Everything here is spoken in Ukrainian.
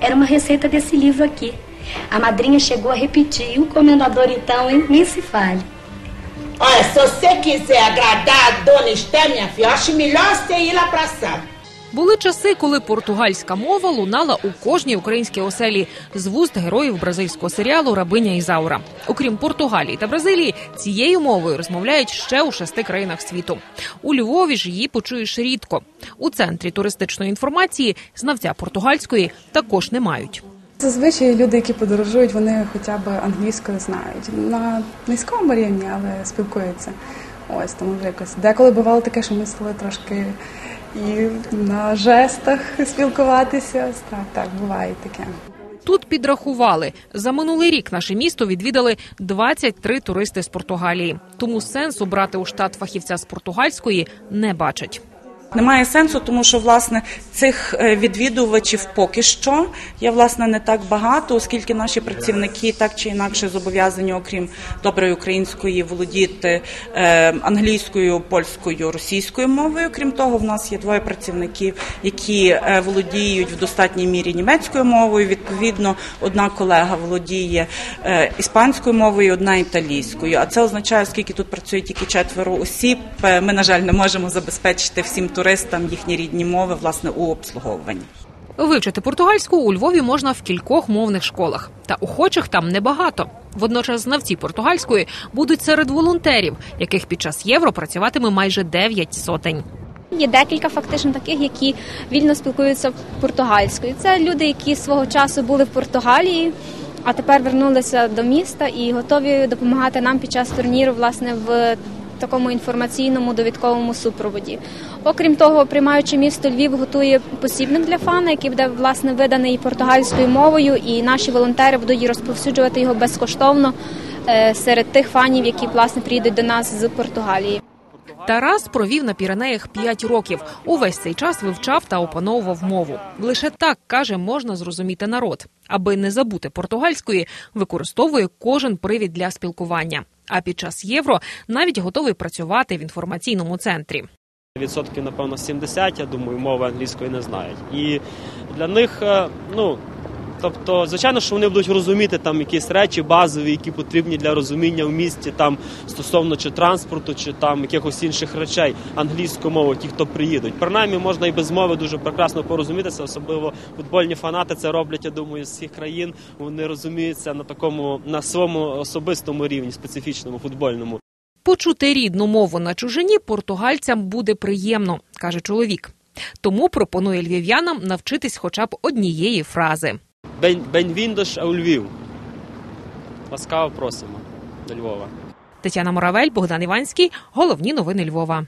Era uma receita desse livro aqui. A madrinha chegou a repetir. E o comendador, então, hein? Nem se fale. Olha, se você quiser agradar a dona Esté, minha filha, acho melhor você ir lá pra sala. Були часи, коли португальська мова лунала у кожній українській оселі з вуст героїв бразильського серіалу Рабиня Ізаура. Окрім Португалії та Бразилії, цією мовою розмовляють ще у шести країнах світу. У Львові ж її почуєш рідко. У центрі туристичної інформації знавця португальської також не мають. Зазвичай люди, які подорожують, вони хоча б англійською знають. На низькому рівні, але спілкуються. Ось тому вже якось деколи бувало таке, що ми стали трошки і на жестах спілкуватися. Так, так, буває таке. Тут підрахували за минулий рік наше місто відвідали 23 туристи з Португалії. Тому сенсу брати у штат фахівця з португальської не бачать. Немає сенсу, тому що власне цих е, відвідувачів поки що є власне не так багато, оскільки наші працівники так чи інакше зобов'язані, окрім доброї української, володіти е, англійською, польською, російською мовою. Крім того, в нас є двоє працівників, які е, володіють в достатній мірі німецькою мовою. Відповідно, одна колега володіє іспанською мовою, одна італійською. А це означає, оскільки тут працює тільки четверо осіб. Ми на жаль не можемо забезпечити всім туристам їхні рідні мови власне у обслуговуванні. Вивчити португальську у Львові можна в кількох мовних школах, та охочих там небагато. Водночас знавці португальської будуть серед волонтерів, яких під час євро працюватиме майже 9 сотень. Є декілька фактично таких, які вільно спілкуються португальською. Це люди, які свого часу були в Португалії, а тепер вернулися до міста і готові допомагати нам під час турніру, власне, в такому інформаційному довідковому супроводі. Окрім того, приймаючи місто Львів, готує посібник для фана, який буде власне виданий португальською мовою, і наші волонтери будуть розповсюджувати його безкоштовно е, серед тих фанів, які власне приїдуть до нас з Португалії. Тарас провів на Піренеях 5 років. Увесь цей час вивчав та опановував мову. Лише так каже, можна зрозуміти народ. Аби не забути португальської, використовує кожен привід для спілкування. А під час євро навіть готовий працювати в інформаційному центрі. Відсотків, напевно, 70, я думаю, мови англійської не знають. І для них, е, ну, тобто, звичайно, що вони будуть розуміти там якісь речі базові, які потрібні для розуміння в місті, там стосовно чи транспорту, чи там якихось інших речей англійською мовою, ті, хто приїдуть. Принаймні, можна і без мови дуже прекрасно порозумітися, особливо футбольні фанати це роблять, я думаю, з всіх країн. Вони розуміються на такому, на своєму особистому рівні, специфічному футбольному. Почути рідну мову на чужині португальцям буде приємно, каже чоловік. Тому пропонує львів'янам навчитись хоча б однієї фрази. Бен, Бенвіндош у Львів. Ласкаво просимо до Львова. Тетяна Моравель, Богдан Іванський. Головні новини Львова.